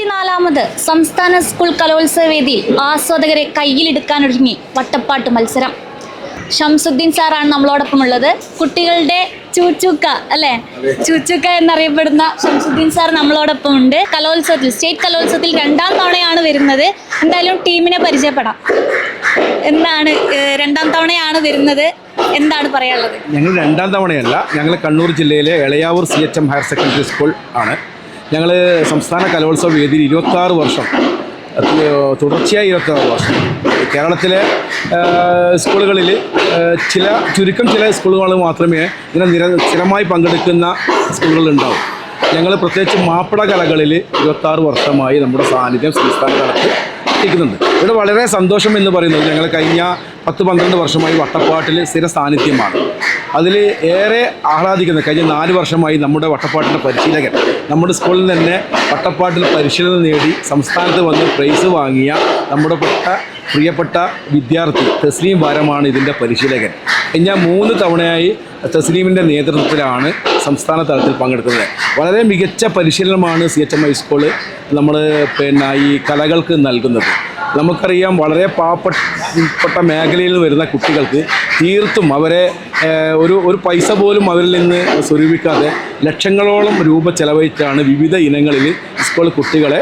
ഇരുപത്തിനാലാമത് സംസ്ഥാന സ്കൂൾ കലോത്സവ വേദിയിൽ ആസ്വാദകരെ കയ്യിലെടുക്കാനൊരുങ്ങി വട്ടപ്പാട്ട് മത്സരം. ഷംസുദ്ദീൻ സാറാണ് നമ്മളോടൊപ്പം ഉള്ളത് കുട്ടികളുടെ ചൂച്ചുക്ക അല്ലെ? ചൂച്ചുക്ക എന്നറിയപ്പെടുന്ന ഷംസുദ്ദീൻ സാർ നമ്മളോടൊപ്പം ഉണ്ട് കലോത്സവത്തിൽ സ്റ്റേറ്റ് കലോത്സവത്തിൽ രണ്ടാം തവണയാണ് വരുന്നത്. എന്തായാലും ടീമിനെ പരിചയപ്പെടാം. എന്താണ് രണ്ടാം തവണയാണ് വരുന്നത്? എന്താണ് പറയാനുള്ളത്? ഞങ്ങൾ രണ്ടാം തവണയല്ല ഞങ്ങൾ കണ്ണൂർ ജില്ലയിലെ Elayavoor C H M higher secondary school ആണ്. ഞങ്ങൾ സംസ്ഥാന കലോത്സവ വേദിയിൽ ഇരുപത്താറ് വർഷം തുടർച്ചയായി ഇരുപത്താറ് വർഷം. കേരളത്തിലെ സ്കൂളുകളിൽ ചില ചുരുക്കം ചില സ്കൂളുകൾ മാത്രമേ ഇങ്ങനെ നിര സ്ഥിരമായി പങ്കെടുക്കുന്ന സ്കൂളുകളുണ്ടാവും. ഞങ്ങൾ പ്രത്യേകിച്ച് മാപ്പിള കലകളിൽ ഇരുപത്താറ് വർഷമായി നമ്മുടെ സാന്നിധ്യം സംസ്ഥാന തലത്തിൽ എത്തിക്കുന്നുണ്ട് ഇവിടെ വളരെ സന്തോഷം എന്ന് പറയുന്നത് ഞങ്ങൾ കഴിഞ്ഞ പത്ത് പന്ത്രണ്ട് വർഷമായി വട്ടപ്പാട്ടിൽ സ്ഥിര സാന്നിധ്യമാണ്. അതിൽ ഏറെ ആഹ്ലാദിക്കുന്നത് കഴിഞ്ഞ നാല് വർഷമായി നമ്മുടെ വട്ടപ്പാട്ടിന്റെ പരിശീലകൻ നമ്മുടെ സ്കൂളിൽ തന്നെ വട്ടപ്പാട്ടിൽ പരിശീലനം നേടി സംസ്ഥാനത്ത് വന്ന് പ്രൈസ് വാങ്ങിയ നമ്മുടെ പെട്ട പ്രിയപ്പെട്ട വിദ്യാർത്ഥി തസ്ലീം വാരമാണ് ഇതിന്റെ പരിശീലകൻ. കഴിഞ്ഞ മൂന്ന് തവണയായി തസ്ലീമിന്റെ നേതൃത്വത്തിലാണ് സംസ്ഥാന തലത്തിൽ പങ്കെടുക്കുന്നത്. വളരെ മികച്ച പരിശീലനമാണ് സി എച്ച് എം ഹൈസ്കൂൾ നമ്മൾ പിന്നെ ഈ കലകൾക്ക് നൽകുന്നത്. നമുക്കറിയാം വളരെ പാവപ്പെട്ട മേഖലയിൽ നിന്ന് വരുന്ന കുട്ടികൾക്ക് തീർത്തും അവരെ ഒരു ഒരു പൈസ പോലും അവരിൽ നിന്ന് സ്വരൂപിക്കാതെ ലക്ഷങ്ങളോളം രൂപ ചെലവഴിച്ചാണ് വിവിധ ഇനങ്ങളിൽ സ്കൂൾ കുട്ടികളെ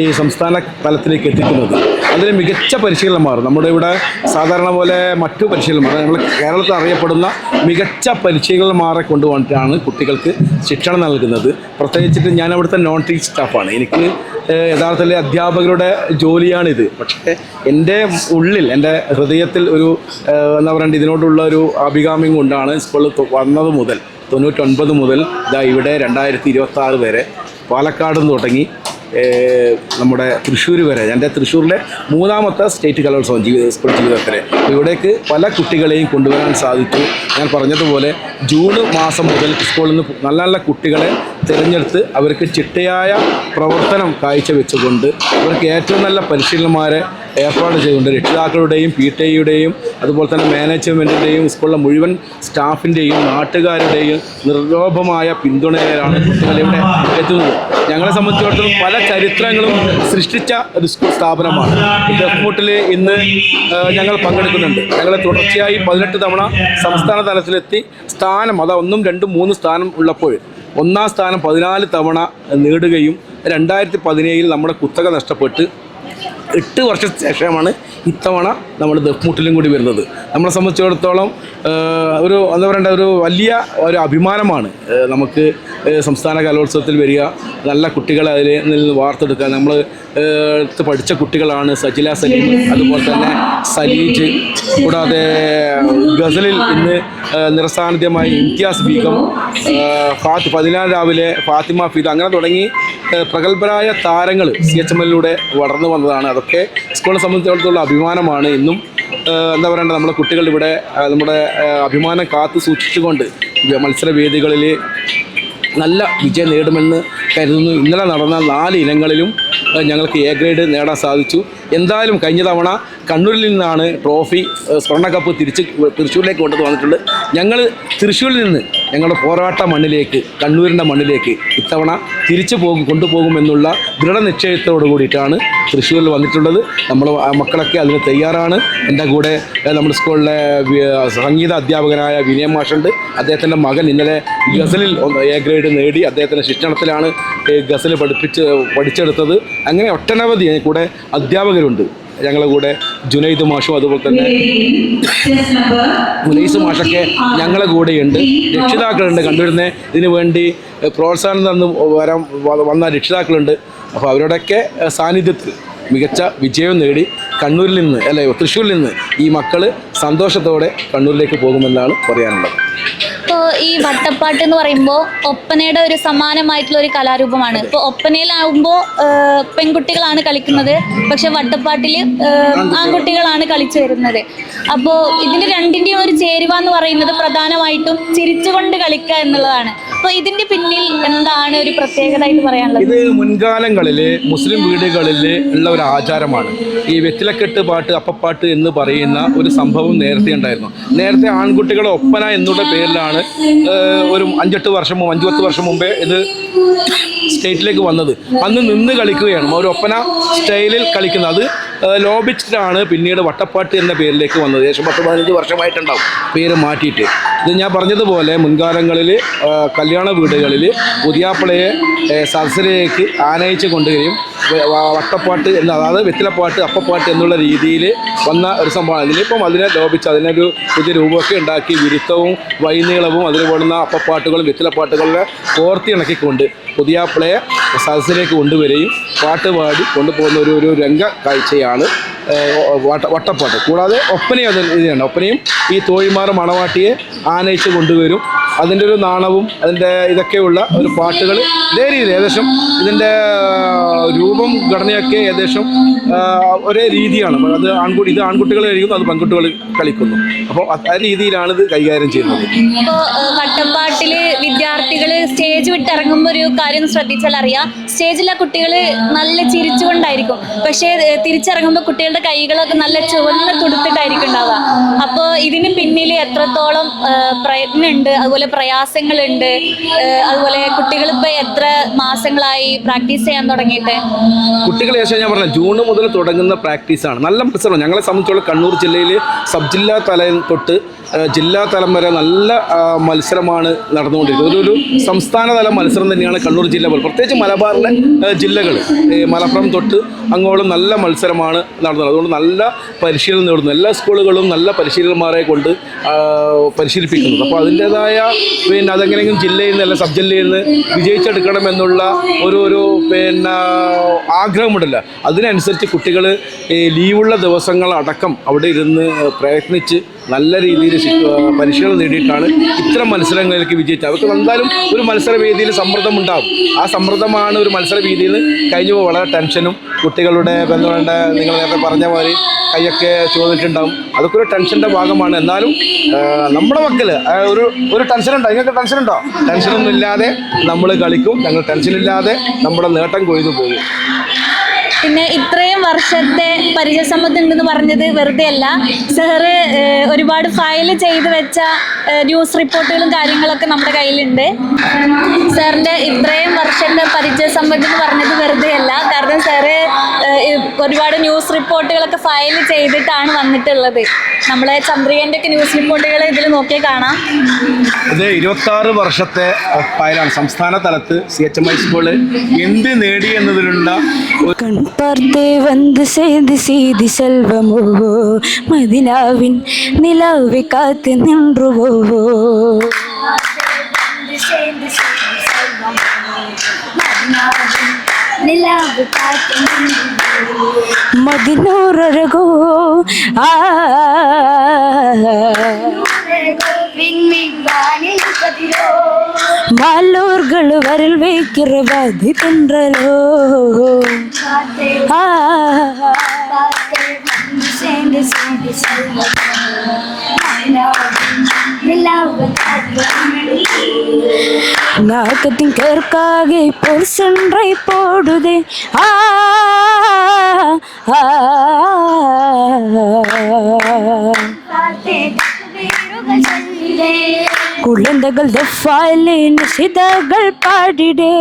ഈ സംസ്ഥാന തലത്തിലേക്ക് എത്തിക്കുന്നത്. അതിൽ മികച്ച പരിശീലനമാർ നമ്മുടെ ഇവിടെ സാധാരണ പോലെ മറ്റു പരിശീലനമാർ നമ്മൾ കേരളത്തിൽ അറിയപ്പെടുന്ന മികച്ച പരിശീലനമാരെ കൊണ്ടുവന്നിട്ടാണ് കുട്ടികൾക്ക് ശിക്ഷണം നൽകുന്നത്. പ്രത്യേകിച്ചിട്ട് ഞാൻ അവിടുത്തെ നോൺ ടീച്ച് സ്റ്റാഫാണ് എനിക്ക് യഥാർത്ഥത്തിൽ അധ്യാപകരുടെ ജോലിയാണിത്. പക്ഷേ എന്റെ ഉള്ളിൽ എന്റെ ഹൃദയത്തിൽ ഒരു എന്താ പറയുക ഇതിനോടുള്ള ഒരു അഭികാമ്യം കൊണ്ടാണ് സ്കൂളിൽ വന്നത് മുതൽ തൊണ്ണൂറ്റൊൻപത് മുതൽ ഇതാ ഇവിടെ രണ്ടായിരത്തി ഇരുപത്തി ആറ് വരെ പാലക്കാട് തുടങ്ങി നമ്മുടെ തൃശ്ശൂർ വരെ എന്റെ തൃശ്ശൂരിലെ മൂന്നാമത്തെ സ്റ്റേറ്റ് കലോത്സവം ജീവിത സ്കൂൾ ജീവിതത്തിൽ ഇവിടേക്ക് പല കുട്ടികളെയും കൊണ്ടുവരാൻ സാധിച്ചു. ഞാൻ പറഞ്ഞതുപോലെ ജൂൺ മാസം മുതൽ സ്കൂളിൽ നിന്ന് നല്ല നല്ല കുട്ടികളെ തിരഞ്ഞെടുത്ത് അവർക്ക് ചിട്ടയായ പ്രവർത്തനം കാഴ്ചവെച്ചുകൊണ്ട് അവർക്ക് ഏറ്റവും നല്ല പരിശീലനന്മാരെ ഏർപ്പാട് ചെയ്തുകൊണ്ട് രക്ഷിതാക്കളുടെയും പി ടി ഐയുടെയും അതുപോലെ തന്നെ മാനേജ്മെന്റിന്റെയും സ്കൂളിലെ മുഴുവൻ സ്റ്റാഫിന്റെയും നാട്ടുകാരുടെയും നിർലോഭമായ പിന്തുണയിലാണ് കുട്ടികൾ ഇവിടെ എത്തുന്നത്. ഞങ്ങളെ സംബന്ധിച്ചിടത്തോളം പല ചരിത്രങ്ങളും സൃഷ്ടിച്ച ഒരു സ്കൂൾ സ്ഥാപനമാണ്. ഡെഫ്മുട്ടിൽ ഇന്ന് ഞങ്ങൾ പങ്കെടുക്കുന്നുണ്ട്. ഞങ്ങൾ തുടർച്ചയായി പതിനെട്ട് തവണ സംസ്ഥാന തലത്തിലെത്തി സ്ഥാനം അതാ ഒന്നും രണ്ടും മൂന്നും സ്ഥാനം ഉള്ളപ്പോൾ ഒന്നാം സ്ഥാനം പതിനാല് തവണ നേടുകയും രണ്ടായിരത്തി പതിനേഴിൽ നമ്മുടെ കുത്തക നഷ്ടപ്പെട്ട് എട്ട് വർഷത്തിന് ശേഷമാണ് ഇത്തവണ നമ്മൾ ദഫ്മുട്ടിലും കൂടി വരുന്നത്. നമ്മളെ സംബന്ധിച്ചിടത്തോളം ഒരു എന്താ പറയണ്ട ഒരു വലിയ ഒരു അഭിമാനമാണ് നമുക്ക് സംസ്ഥാന കലോത്സവത്തിൽ വരിക. നല്ല കുട്ടികളെ അതിൽ നിന്ന് വാർത്തെടുക്കുക. നമ്മൾ പഠിച്ച കുട്ടികളാണ് സജില സലീം അതുപോലെ തന്നെ സലീജ് കൂടാതെ ഗസലിൽ ഇന്ന് നിറസാന്നിധ്യമായി ഇംതിയാസ് ബീഗം ഫാത്തി പതിനാല് രാവിലെ ഫാത്തിമ ഫീദ് അങ്ങനെ തുടങ്ങി പ്രഗത്ഭരായ താരങ്ങൾ സി എച്ച് എം എല്ലിലൂടെ വളർന്നു വന്നതാണ്. അതൊക്കെ സ്കൂളിനെ സംബന്ധിച്ചിടത്തോളം അഭിമാനമാണ് ഇന്നും. എന്താ പറയണ്ടത് നമ്മുടെ കുട്ടികൾ ഇവിടെ നമ്മുടെ അഭിമാനം കാത്തു സൂക്ഷിച്ചുകൊണ്ട് മത്സരവേദികളിൽ നല്ല വിജയം നേടുമെന്ന് കരുതുന്നു. ഇന്നലെ നടന്ന നാല് ഇനങ്ങളിലും ഞങ്ങൾക്ക് എ ഗ്രേഡ് നേടാൻ സാധിച്ചു. എന്തായാലും കഴിഞ്ഞ തവണ കണ്ണൂരിൽ നിന്നാണ് ട്രോഫി സ്വർണ കപ്പ് തിരിച്ച് തൃശ്ശൂരിലേക്ക് കൊണ്ടു വന്നിട്ടുണ്ട്. ഞങ്ങൾ തൃശ്ശൂരിൽ നിന്ന് ഞങ്ങളുടെ പോരാട്ട മണ്ണിലേക്ക് കണ്ണൂരിന്റെ മണ്ണിലേക്ക് ഇത്തവണ തിരിച്ചു പോകും കൊണ്ടുപോകുമെന്നുള്ള ദൃഢനിശ്ചയത്തോടു കൂടിയിട്ടാണ് തൃശ്ശൂരിൽ വന്നിട്ടുള്ളത്. നമ്മൾ മക്കളൊക്കെ അതിന് തയ്യാറാണ്. എന്റെ കൂടെ നമ്മുടെ സ്കൂളിലെ സംഗീത അധ്യാപകനായ വിനയ മാഷുണ്ട്. അദ്ദേഹത്തിന്റെ മകൻ ഇന്നലെ ഗസലിൽ എ ഗ്രേഡ് നേടി അദ്ദേഹത്തിന്റെ ശിക്ഷണത്തിലാണ് ഗസൽ പഠിപ്പിച്ച് പഠിച്ചെടുത്തത്. അങ്ങനെ ഒട്ടനവധി കൂടെ അധ്യാപകരുണ്ട്. ഞങ്ങളുടെ കൂടെ ജുനൈദ് മാഷും അതുപോലെ തന്നെ മുനൈസ് മാഷൊക്കെ ഞങ്ങളെ കൂടെയുണ്ട്. രക്ഷിതാക്കളുണ്ട് കണ്ടുവരുന്നത് ഇതിനു വേണ്ടി പ്രോത്സാഹനം തന്ന് വരാൻ വന്ന രക്ഷിതാക്കളുണ്ട്. അപ്പോൾ അവരുടെയൊക്കെ ഏഹ്, സാന്നിധ്യത്തിൽ മികച്ച വിജയം നേടി കണ്ണൂരിൽ നിന്ന് അല്ലെ തൃശ്ശൂരിൽ നിന്ന് ഈ മക്കൾ സന്തോഷത്തോടെ കണ്ണൂരിലേക്ക് പോകുമെന്നാണ് പറയാനുള്ളത്. ഈ വട്ടപ്പാട്ട് എന്ന് പറയുമ്പോൾ ഒപ്പനയുടെ ഒരു സമാനമായിട്ടുള്ള ഒരു കലാരൂപമാണ്. ഇപ്പോൾ ഒപ്പനയിലാവുമ്പോൾ പെൺകുട്ടികളാണ് കളിക്കുന്നത്. പക്ഷെ വട്ടപ്പാട്ടിൽ ആൺകുട്ടികളാണ് കളിച്ചു വരുന്നത്. അപ്പോൾ ഇതിന്റെ രണ്ടിന്റെയും ഒരു ചേരുവ എന്ന് പറയുന്നത് പ്രധാനമായിട്ടും ചിരിച്ചുകൊണ്ട് കളിക്കുക എന്നുള്ളതാണ്. അപ്പൊ ഇതിന്റെ പിന്നിൽ എന്താണ് ഒരു പ്രത്യേകത എന്ന് പറയാനുള്ളത്? ഇത് മുൻകാലങ്ങളിൽ മുസ്ലിം വീടുകളിൽ ഉള്ള ഒരു ആചാരമാണ്. ഈ വെറ്റിലക്കെട്ട് പാട്ട് അപ്പപ്പാട്ട് എന്ന് പറയുന്ന ഒരു സംഭവം നേരത്തെ ഉണ്ടായിരുന്നു. നേരത്തെ ആൺകുട്ടികളെ ഒപ്പന എന്നുള്ള പേരിലാണ് ഒരു അഞ്ചെട്ട് വർഷം അഞ്ചു പത്ത് വർഷം മുമ്പേ ഇത് സ്റ്റേറ്റിലേക്ക് വന്നത്. അന്ന് നിന്ന് കളിക്കുകയാണ്. ഒരു ഒപ്പന സ്റ്റൈലിൽ കളിക്കുന്നത്. അത് ഏഹ്, ലോപിച്ചിട്ടാണ് പിന്നീട് വട്ടപ്പാട്ട് എന്ന പേരിലേക്ക് വന്നത്. ഏകദേശം പത്ത് പതിനഞ്ച് വർഷമായിട്ടുണ്ടാവും പേര് മാറ്റിയിട്ട്. ഇത് ഞാൻ പറഞ്ഞതുപോലെ മുൻകാലങ്ങളിൽ കല്യാണ വീടുകളിൽ പുതിയാപ്പിളയെ സദസ്സിലേക്ക് ആനയിച്ച് കൊണ്ടുവരികയും വട്ടപ്പാട്ട് എന്ന അതായത് വെത്തിലപ്പാട്ട് അപ്പപ്പാട്ട് എന്നുള്ള രീതിയിൽ വന്ന ഒരു സംഭവമാണ്. ഇതിലിപ്പം അതിനെ ലോപിച്ച് അതിനൊരു പുതിയ രൂപമൊക്കെ ഉണ്ടാക്കി വിരുത്തവും വൈനീളവും പോലുന്ന അപ്പപ്പാട്ടുകളും വെറ്റിലപ്പാട്ടുകളെ കോർത്തിണക്കിക്കൊണ്ട് പുതിയാപ്പിളയെ സദസ്സിലേക്ക് കൊണ്ടുവരികയും പാട്ട് പാടി കൊണ്ടുപോകുന്ന ഒരു ഒരു രംഗ കാഴ്ചയാണ് വട്ടപ്പാട്ട്. കൂടാതെ ഒപ്പനയും അത് ഇതാണ് ഒപ്പനയും ഈ തോഴിമാർ മണവാട്ടിയെ ആനയിച്ച് കൊണ്ടുവരും. അതിന്റെ ഒരു നാണവും അതിന്റെ ഇതൊക്കെയുള്ള ഒരു പാട്ടുകൾ ഇതേ രീതിയിൽ ഏകദേശം ഇതിന്റെ രൂപം ഘടനയൊക്കെ ഏകദേശം ഒരേ രീതിയാണ്. അത് ആൺകുട്ടി ഇത് ആൺകുട്ടികൾ കഴിക്കുന്നു അത് പെൺകുട്ടികൾ കളിക്കുന്നു. അപ്പോൾ ആ രീതിയിലാണ് ഇത് കൈകാര്യം ചെയ്യുന്നത്. ഇപ്പോ വട്ടപ്പാട്ടിൽ വിദ്യാർത്ഥികൾ സ്റ്റേജ് വിട്ടിറങ്ങുമ്പോൾ ഒരു കാര്യം ശ്രദ്ധിച്ചാൽ അറിയാം. സ്റ്റേജിലെ കുട്ടികൾ നല്ല ചിരിച്ചുകൊണ്ടായിരിക്കും. പക്ഷേ തിരിച്ചിറങ്ങുമ്പോൾ കുട്ടികളുടെ കൈകളൊക്കെ നല്ല ചുവന്ന തുടുത്തിട്ടായിരിക്കും ഉണ്ടാവുക. അപ്പോൾ ഇതിന് പിന്നിൽ എത്രത്തോളം പ്രയത്നമുണ്ട് അതുപോലെ പ്രയാസങ്ങളുണ്ട്. അതുപോലെ കുട്ടികൾ ഇപ്പൊ എത്ര മാസങ്ങളായി പ്രാക്ടീസ് ചെയ്യാൻ തുടങ്ങിയിട്ട്? കുട്ടികൾ ഞാൻ പറഞ്ഞ ജൂൺ മുതൽ തുടങ്ങുന്ന പ്രാക്ടീസാണ്. നല്ല മത്സരം ഞങ്ങളെ സംബന്ധിച്ചോളം കണ്ണൂർ ജില്ലയിൽ സബ് ജില്ലാ തലയിൽ തൊട്ട് ജില്ലാ തലം വരെ നല്ല മത്സരമാണ് നടന്നുകൊണ്ടിരിക്കുന്നത്. ഒരു സംസ്ഥാന തല മത്സരം തന്നെയാണ് കണ്ണൂർ ജില്ല പോലെ. പ്രത്യേകിച്ച് മലബാറിലെ ജില്ലകൾ. മലപ്പുറം തൊട്ട് അങ്ങോളം നല്ല മത്സരമാണ് നടന്നത്. അതുകൊണ്ട് നല്ല പരിശീലനം നേടുന്നു. എല്ലാ സ്കൂളുകളും നല്ല പരിശീലന്മാരെ കൊണ്ട് പരിശീലിപ്പിക്കുന്നത് അപ്പോൾ അതിന്റെതായ പിന്നെ അതെങ്ങനെയെങ്കിലും ജില്ലയിൽ നിന്ന് അല്ല സബ് ജില്ലയിൽ നിന്ന് വിജയിച്ചെടുക്കണം എന്നുള്ള ഒരു ഒരു പിന്നെ ആഗ്രഹമുണ്ടല്ലോ. അതിനനുസരിച്ച് കുട്ടികൾ ലീവുള്ള ദിവസങ്ങളടക്കം അവിടെ ഇരുന്ന് പ്രയത്നിച്ച് നല്ല രീതിയിൽ പരിശീലനം നേടിയിട്ടാണ് ഇത്തരം മത്സരങ്ങളിലേക്ക് വിജയിച്ചത്. അവർക്ക് വന്നാലും ഒരു മത്സര വേദിയിൽ സമ്മർദ്ദം ഉണ്ടാകും ആ സമ്മർദ്ദമാണ് ഒരു മത്സര വേദിയിൽ കഴിഞ്ഞപ്പോൾ വളരെ ടെൻഷനും കുട്ടികളുടെ ബന്ധുവേണ്ട വേണ്ട നിങ്ങൾ നേരത്തെ പറഞ്ഞ മാതിരി കൈയൊക്കെ ചോദിച്ചിട്ടുണ്ടാവും അതൊക്കെ ഒരു ടെൻഷന്റെ ഭാഗമാണ്. എന്നാലും നമ്മുടെ മക്കൾ ഒരു ഒരു ടെൻഷനുണ്ടോ? നിങ്ങൾക്ക് ടെൻഷനുണ്ടോ? ടെൻഷനൊന്നും ഇല്ലാതെ നമ്മൾ കളിക്കും. ഞങ്ങൾ ടെൻഷനില്ലാതെ നമ്മുടെ നേട്ടം കൊയ്തു പോകും. പിന്നെ ഇത്രയും വർഷത്തെ പരിചയസമ്പത്ത് ഉണ്ടെന്ന് പറഞ്ഞത് വെറുതെ അല്ല സാറ് ഒരുപാട് ഫയൽ ചെയ്ത് വെച്ച ന്യൂസ് റിപ്പോർട്ടുകളും കാര്യങ്ങളൊക്കെ നമ്മുടെ കയ്യിലുണ്ട്. സാറിന്റെ ഇത്രയും വർഷത്തെ പരിചയസമ്പത്ത് എന്ന് പറഞ്ഞത് വെറുതെ അല്ല ഒരുപാട് ന്യൂസ് റിപ്പോർട്ടുകളൊക്കെ ഫയൽ ചെയ്തിട്ടാണ് വന്നിട്ടുള്ളത്. നമ്മളെ ചന്ദ്രികന്റെ ഒക്കെ ന്യൂസ് റിപ്പോർട്ടുകൾ ഇതിൽ നോക്കിയാൽ കാണാം. ഇത് ഇരുപത്തി വർഷത്തെ ഫയലാണ് സംസ്ഥാന തലത്ത് C H M I school എന്ത് നേടി എന്നതിലുള്ള വന്ന് ചെയ്ത് ചെയ്ത് സെൽവമോ മതിലാവിൻ நிலாவு மதினோரழகோ ஆ. மாலோர்கள் வரல் வைக்கிற வாதி தென்றலோ. ஆ. சேர்ந்து சேர்ந்து செல்வ நாக்கத்தின் கற்காக இப்போ சென்றை போடுதே. ஆ குழந்தைகள் தஃபாயிலே நிசிதகள் பாடிடே.